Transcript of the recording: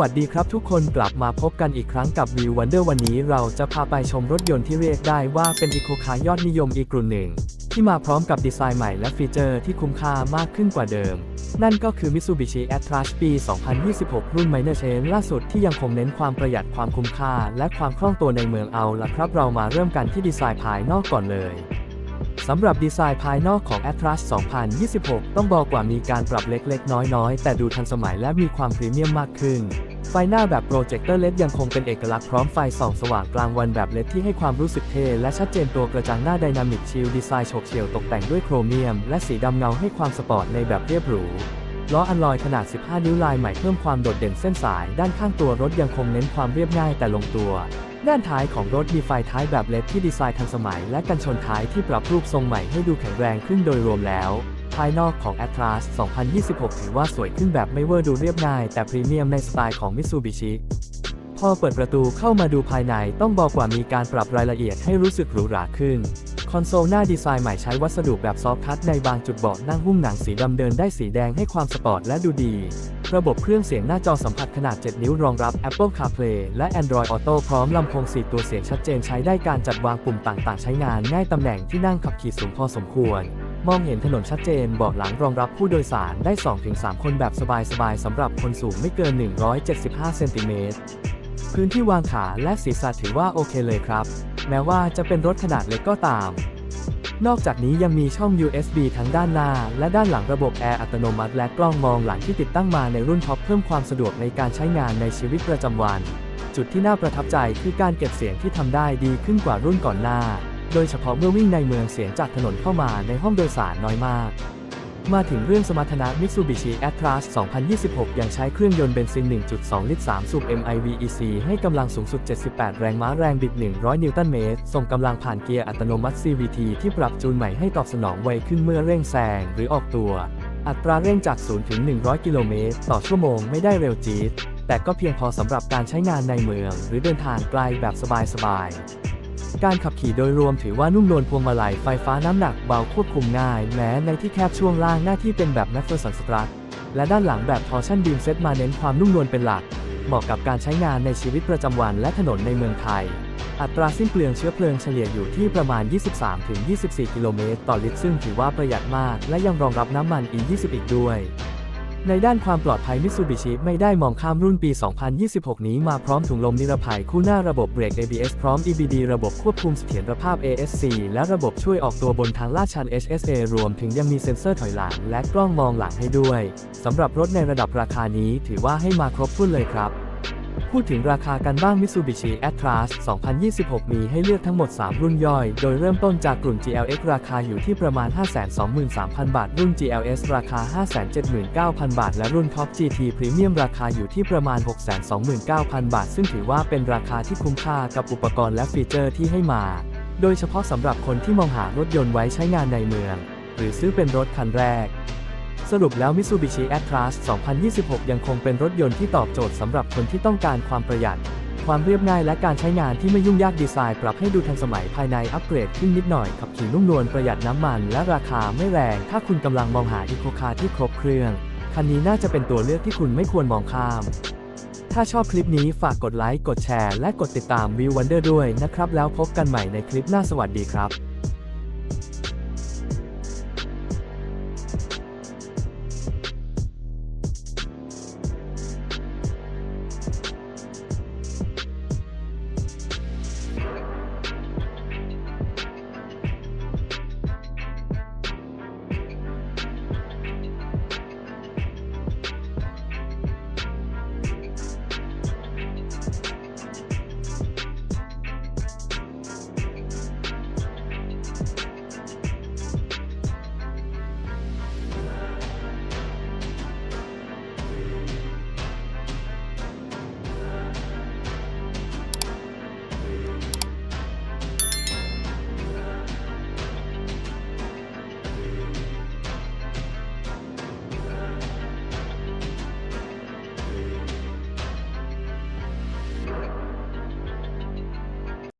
วัสดีครับทุกคนกลับมาพบกันอีกครั้งกับ View Wonder วันนี้เราจะพาไปชมรถยนต์ที่เรียกได้ว่าเป็นอีโคคาร์ยอดนิยมอีกกลุ่มหนึ่ง ที่มาพร้อมกับดีไซน์ใหม่และฟีเจอร์ที่คุ้มค่ามากขึ้นกว่าเดิม นั่นก็คือ Mitsubishi a t r a s ปี 2026 รุ่น Minor Change ล่าสุดที่ยังคงเน้นความประหยัดความคุ้มค่า และความคล่องตัวในเมืองเอาละครับเรามาเริ่มกันที่ดีไซน์ภายนอกก่อนเลยสำหรับดีไซน์ภายนอกของ Atlas 2026 ต้องบอกว่ามีการปรับเล็กๆ น้อยๆ แต่ดูทันสมัยและมีความพรีเมียมมากขึ้น ไฟหน้าแบบโปรเจคเตอร์เลดยังคงเป็นเอกลักษณ์พร้อมไฟส่องสว่างกลางวันแบบเลดที่ให้ความรู้สึกเท่และชัดเจนตัวกระจังหน้าไดนามิกชิลดีไซน์โฉบเฉี่ยวตกแต่งด้วยโครเมียม และสีดำเงาให้ความสปอร์ตในแบบเรียบหรูล้ออัลลอยขนาด 15 นิ้วลายใหม่เพิ่มความโดดเด่นเส้นสาย ด้านข้างตัวรถยังคงเน้นความเรียบง่ายแต่ลงตัว ด้านท้ายของรถมีไฟท้ายแบบเลดที่ดีไซน์ทันสมัย และกันชนท้ายที่ปรับรูปทรงใหม่ให้ดูแข็งแรงขึ้นโดยรวมแล้วายนอกของ Atlas 2026 ถือว่าสวยขึ้นแบบไม่เวอร์ดูเรียบง่าย แต่พรีเมียมในสไตล์ของ Mitsubishi พอเปิดประตูเข้ามาดูภายในต้องบอกว่ามีการปรับรายละเอียดให้รู้สึกหรูหราขึ้น คอนโซลหน้าดีไซน์ใหม่ใช้วัสดุแบบซอฟต์ทัชในบางจุดเบาะนั่งหุ้มหนังสีดำเดินได้สีแดงให้ความสปอร์ตและดูดี ระบบเครื่องเสียงหน้าจอสัมผัสขนาด 7 นิ้วรองรับ Apple CarPlay และ Android Auto พร้อมลำโพง 4 ตัวเสียงชัดเจนใช้ได้การจัดวางปุ่มต่างๆ ใช้งานง่ายตำแหน่งที่นั่งขับขี่สูงพอสมควร มองเห็นถนนชัดเจนเบาะหลังรองรับผู้โดยสารได้ 2-3 คนแบบสบายๆสำหรับคนสูงไม่เกิน 175 เซนติเมตรพื้นที่วางขาและศีรษะถือว่าโอเคเลยครับ แม้ว่าจะเป็นรถขนาดเล็กก็ตาม นอกจากนี้ยังมีช่อง USB ทั้งด้านหน้า และด้านหลังระบบแอร์อัตโนมัติและกล้องมองหลังที่ติดตั้งมาในรุ่นท็อปเพิ่มความสะดวกในการใช้งานในชีวิตประจำวัน จุดที่น่าประทับใจคือการเก็บเสียงที่ทำได้ดีขึ้นกว่ารุ่นก่อนหน้า โดยเฉพาะเมื่อวิ่งในเมืองเสียงจากถนนเข้ามาในห้องโดยสารน้อยมาก มาถึงเรื่องสมรรถนะ Mitsubishi Atlas 2026 ยังใช้เครื่องยนต์เบนซิน 1.2 ลิตร 3 สูบ MIVEC ให้กำลังสูงสุด 78 แรงม้าแรงบิด 100 นิวตันเมตร ส่งกำลังผ่านเกียร์อัตโนมัติ CVT ที่ปรับจูนใหม่ให้ตอบสนองไวขึ้นเมื่อเร่งแซงหรือออกตัว อัตราเร่งจาก 0 ถึง 100 กิโลเมตรต่อชั่วโมงไม่ได้เร็วจี๊ดแต่ก็เพียงพอสำหรับการใช้งานในเมือง หรือเดินทางไกลแบบสบายๆ การขับขี่โดยรวมถือว่านุ่มนวลพวงมาลัยไฟฟ้าน้ำหนักเบาควบคุมง่าย แม้ในที่แคบช่วงล่างหน้าที่เป็นแบบ m a c p h e r s o n Strut และด้านหลังแบบ Torsion Beam Set มาเน้นความนุ่มนวลเป็นหลัก เหมาะกับการใช้งานในชีวิตประจำวันและถนนในเมืองไทย อัตราสิ้นเปลืองเชื้อเพลิงเฉลี่ยอยู่ที่ประมาณ 23-24 กิโลเมตรต่อลิตรซึ่งถือว่าประหยัดมาก และยังรองรับน้ำมัน E20 อีกด้วย ในด้านความปลอดภัยมิตซูบิชิไม่ได้มองข้ามรุ่นปี 2026 นี้มาพร้อมถุงลมนิรภัยคู่หน้าระบบเบรก ABS พร้อม EBD ระบบควบคุมเสถียรภาพ ASC และระบบช่วยออกตัวบนทางลาดชัน HSA รวมถึงยังมีเซ็นเซอร์ถอยหลังและกล้องมองหลังให้ด้วยสำหรับรถในระดับราคานี้ถือว่าให้มาครบถ้วนเลยครับ พูดถึงราคากันบ้าง Mitsubishi Atlas 2026 มีให้เลือกทั้งหมด 3 รุ่นย่อย โดยเริ่มต้นจากกลุ่ม GLX ราคาอยู่ที่ประมาณ 523,000 บาท รุ่น GLS ราคา 579,000 บาท และรุ่น Top GT Premium ราคาอยู่ที่ประมาณ 629,000 บาท ซึ่งถือว่าเป็นราคาที่คุ้มค่ากับอุปกรณ์และฟีเจอร์ที่ให้มา โดยเฉพาะสำหรับคนที่มองหารถยนต์ไว้ใช้งานในเมือง หรือซื้อเป็นรถคันแรก สรุปแล้ว Mitsubishi Atlas 2026 ยังคงเป็นรถยนต์ที่ตอบโจทย์สำหรับคนที่ต้องการความประหยัด ความเรียบง่ายและการใช้งานที่ไม่ยุ่งยากดีไซน์ปรับให้ดูทันสมัยภายในอัปเกรดขึ้นนิดหน่อยขับขี่นุ่มนวลประหยัดน้ำมัน และราคาไม่แรง ถ้าคุณกำลังมองหาอีโคคาร์ที่ครบเครื่อง คันนี้น่าจะเป็นตัวเลือกที่คุณไม่ควรมองข้าม ถ้าชอบคลิปนี้ฝากกดไลค์กดแชร์ และกดติดตาม View Wonder ด้วยนะครับแล้วพบกันใหม่ในคลิปหน้าสวัสดีครับ